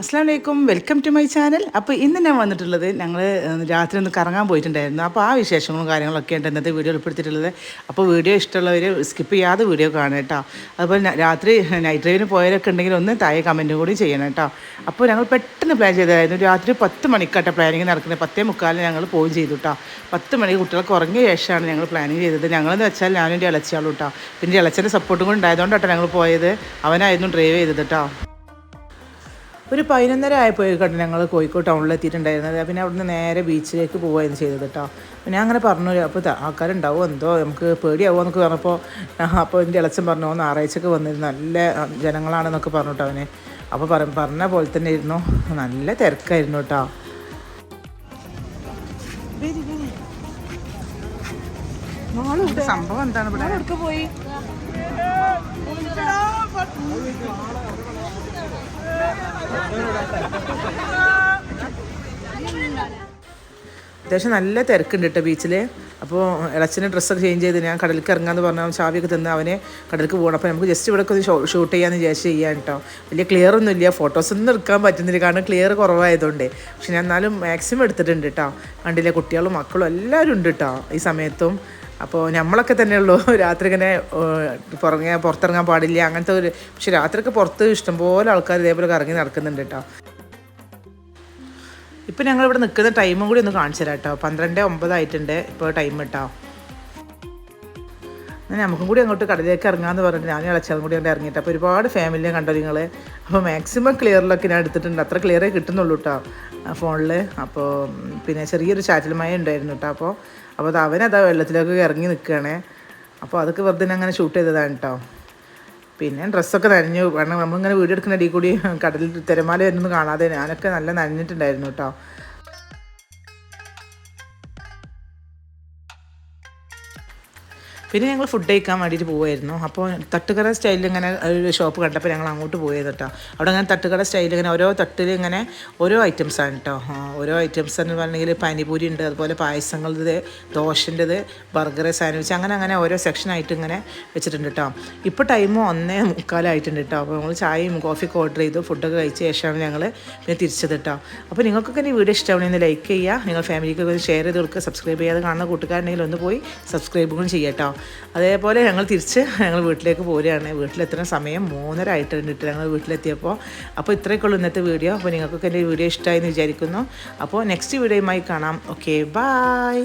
അസ്സാം വലൈക്കും welcome to my channel അപ്പോൾ ഇന്ന് ഞാൻ വന്നിട്ടുള്ളത് ഞങ്ങൾ രാത്രി ഒന്ന് കറങ്ങാൻ പോയിട്ടുണ്ടായിരുന്നു. അപ്പോൾ ആ വിശേഷങ്ങളും കാര്യങ്ങളൊക്കെ ഉണ്ട് ഇന്നത്തെ വീഡിയോ ഉൾപ്പെടുത്തിയിട്ടുള്ളത്. അപ്പോൾ വീഡിയോ ഇഷ്ടമുള്ളവർ സ്കിപ്പ് ചെയ്യാതെ വീഡിയോ കാണുക കേട്ടോ. അതുപോലെ രാത്രി നൈറ്റ് ഡ്രൈവിന് പോയവരൊക്കെ ഉണ്ടെങ്കിൽ ഒന്ന് താഴെ കമന്റും കൂടി ചെയ്യണം കേട്ടോ. അപ്പോൾ ഞങ്ങൾ പെട്ടെന്ന് പ്ലാൻ ചെയ്തതായിരുന്നു. രാത്രി പത്ത് മണിക്കാട്ടോ പ്ലാനിങ് നടക്കുന്നത്. പത്തേ മുക്കാലിന് ഞങ്ങൾ പോവുകയും ചെയ്തു കേട്ടോ. പത്ത് മണിക്ക് കുട്ടികൾക്ക് ഉറങ്ങിയ ശേഷമാണ് ഞങ്ങൾ പ്ലാനിങ് ചെയ്തത്. ഞങ്ങളെന്ന് വെച്ചാൽ ഞാനും എന്റെ ഇളച്ചിയാളും കേട്ടോ. പിന്നെ ഇളച്ചന്റെ സപ്പോർട്ടും കൂടി ഉണ്ടായതുകൊണ്ടാട്ടോ ഞങ്ങൾ പോയത്. അവനായിരുന്നു ഡ്രൈവ് ചെയ്തത് കേട്ടോ. ഒരു പതിനൊന്നര ആയപ്പോഴേക്കാണ് ഞങ്ങൾ കോഴിക്കോട് ടൗണിൽ എത്തിയിട്ടുണ്ടായിരുന്നത്. പിന്നെ അവിടുന്ന് നേരെ ബീച്ചിലേക്ക് പോവുകയായിരുന്നു ചെയ്തത് കേട്ടോ പിന്നെ ഞാൻ അങ്ങനെ പറഞ്ഞു അപ്പോൾ ആൾക്കാരുണ്ടാവും? എന്തോ? നമുക്ക് പേടിയാവുമോ എന്നൊക്കെ പറഞ്ഞപ്പോൾ അപ്പോൾ എന്റെ ഇളച്ചൻ പറഞ്ഞു ഒന്ന് ഞായറാഴ്ചക്ക് വന്നിരുന്നു. നല്ല ജനങ്ങളാണെന്നൊക്കെ പറഞ്ഞു കേട്ടോ അവന്. അപ്പോൾ പറ പറഞ്ഞ പോലെ തന്നെ ഇരുന്നു നല്ല തിരക്കായിരുന്നു കേട്ടോ സംഭവം എന്താണ് ഇവിടെ? പോയി? അത്യാവശ്യം നല്ല തിരക്കുണ്ട് കേട്ടോ ബീച്ചിൽ അപ്പോൾ ഇളച്ചിന്റെ ഡ്രസ്സൊക്കെ ചേഞ്ച് ചെയ്ത് ഞാൻ കടലിൽ ഇറങ്ങാമെന്ന് പറഞ്ഞാൽ ചാവിയൊക്കെ തന്ന് അവനെ കടലിലേക്ക് പോകണം അപ്പോൾ നമുക്ക് ജസ്റ്റ് ഇവിടെ ഒന്ന് ഷൂട്ട് ചെയ്യാമെന്ന് വിചാരിച്ച് ചെയ്യാൻ കേട്ടോ വലിയ ക്ലിയർ ഒന്നും ഇല്ല. ഫോട്ടോസ് ഒന്നും എടുക്കാൻ പറ്റുന്നില്ല. കാരണം ക്ലിയർ കുറവായതുകൊണ്ട്. പക്ഷെ ഞാൻ എന്നാലും മാക്സിമം എടുത്തിട്ടുണ്ട് കേട്ടോ കണ്ടില്ലേ കുട്ടികളും മക്കളും എല്ലാവരും ഉണ്ട് കേട്ടോ ഈ സമയത്തും. അപ്പോൾ നമ്മളൊക്കെ തന്നെയുള്ളൂ രാത്രി ഇങ്ങനെ പുറങ്ങാൻ പുറത്തിറങ്ങാൻ പാടില്ല. അങ്ങനത്തെ ഒരു പക്ഷെ രാത്രിയൊക്കെ പുറത്ത് ഇഷ്ടംപോലെ ആൾക്കാർ ഇതേപോലെ കറങ്ങി നടക്കുന്നുണ്ട് കേട്ടോ ഇപ്പം ഞങ്ങൾ ഇവിടെ നിൽക്കുന്ന ടൈമും കൂടി ഒന്ന് കാണിച്ചു തരാം കേട്ടോ. പന്ത്രണ്ട് ഒമ്പതായിട്ടുണ്ട് ഇപ്പോൾ ടൈം കേട്ടോ നമുക്കും കൂടി അങ്ങോട്ട് കടലിലേക്ക് ഇറങ്ങാമെന്ന് പറഞ്ഞിട്ട് ഞാൻ ഇളച്ചാലും കൂടി അങ്ങോട്ട് ഇറങ്ങിയിട്ട് അപ്പോൾ ഒരുപാട് ഫാമിലിയെ കണ്ടോ നിങ്ങൾ അപ്പോൾ മാക്സിമം ക്ലിയറിലൊക്കെ ഞാൻ എടുത്തിട്ടുണ്ട്. അത്ര ക്ലിയറേ കിട്ടുന്നുള്ളൂ കേട്ടോ ഫോണിൽ അപ്പോൾ പിന്നെ ചെറിയൊരു ചാറ്റൽ മഴ ഉണ്ടായിരുന്നു കേട്ടോ അപ്പോൾ അപ്പോൾ അത് അവനതാ വെള്ളത്തിലൊക്കെ ഇറങ്ങി നിൽക്കുകയാണ് അപ്പോൾ അതൊക്കെ വെറുതെ അങ്ങനെ ഷൂട്ട് ചെയ്തതാണ് കേട്ടോ. പിന്നെ ഡ്രസ്സൊക്കെ നനഞ്ഞു. കാരണം നമ്മളിങ്ങനെ വീഡിയോ എടുക്കുന്ന കൂടി കടലിൽ തിരമാല വരുന്നത് കാണാതെ ഞാനൊക്കെ നല്ല നനഞ്ഞിട്ടുണ്ടായിരുന്നു കേട്ടോ. പിന്നെ ഞങ്ങൾ ഫുഡ് കഴിക്കാൻ വേണ്ടിയിട്ട് പോവായിരുന്നു. അപ്പോൾ തട്ടുകട സ്റ്റൈലിൽ ഇങ്ങനെ ഒരു ഷോപ്പ് കണ്ടപ്പോൾ ഞങ്ങൾ അങ്ങോട്ട് പോയത് കേട്ടോ അവിടെ അങ്ങനെ തട്ടുകട സ്റ്റൈലിൽ ഇങ്ങനെ ഓരോ തട്ടിൽ ഇങ്ങനെ ഓരോ ഐറ്റംസ് ആണ് കേട്ടോ ഓരോ ഐറ്റംസ് എന്ന് പറഞ്ഞെങ്കിൽ പാനിപൂരി ഉണ്ട് അതുപോലെ പായസങ്ങളത് ദോശന്റെത് ബർഗർ സാൻഡ്വിച്ച് അങ്ങനെ അങ്ങനെ ഓരോ സെക്ഷനായിട്ട് ഇങ്ങനെ വെച്ചിട്ടുണ്ട് കേട്ടോ ഇപ്പോൾ ടൈം ഒന്നേ മുക്കാലായിട്ടുണ്ട് കേട്ടോ അപ്പോൾ നമ്മൾ ചായയും കോഫിയൊക്കെ ഓർഡർ ചെയ്തു ഫുഡൊക്കെ കഴിച്ച ശേഷമാണ് ഞങ്ങൾ പിന്നെ തിരിച്ചത് കേട്ടോ അപ്പോൾ നിങ്ങൾക്കൊക്കെ ഈ വീഡിയോ ഇഷ്ടമാണെങ്കിൽ ലൈക്ക് ചെയ്യുക. നിങ്ങൾ ഫാമിലിക്കൊക്കെ ഷെയർ ചെയ്ത് കൊടുക്കുക. സബ്സ്ക്രൈബ് ചെയ്യാതെ കാണുന്ന കൂട്ടുകാരുണ്ടെങ്കിൽ ഒന്ന് പോയി സബ്സ്ക്രൈബ് കൂടി ചെയ്യാം കേട്ടോ അതേപോലെ ഞങ്ങൾ തിരിച്ച് ഞങ്ങൾ വീട്ടിലേക്ക് പോരുകയാണ്. വീട്ടിലെത്തുന്ന സമയം മൂന്നര ആയിട്ടുണ്ട് ഞങ്ങൾ വീട്ടിലെത്തിയപ്പോൾ അപ്പോൾ ഇത്രയൊക്കെ ഉള്ളൂ ഇന്നത്തെ വീഡിയോ. അപ്പോൾ നിങ്ങൾക്കൊക്കെ എന്റെ വീഡിയോ ഇഷ്ടമായി എന്ന് വിചാരിക്കുന്നു. അപ്പോൾ നെക്സ്റ്റ് വീഡിയോയുമായി കാണാം. Okay bye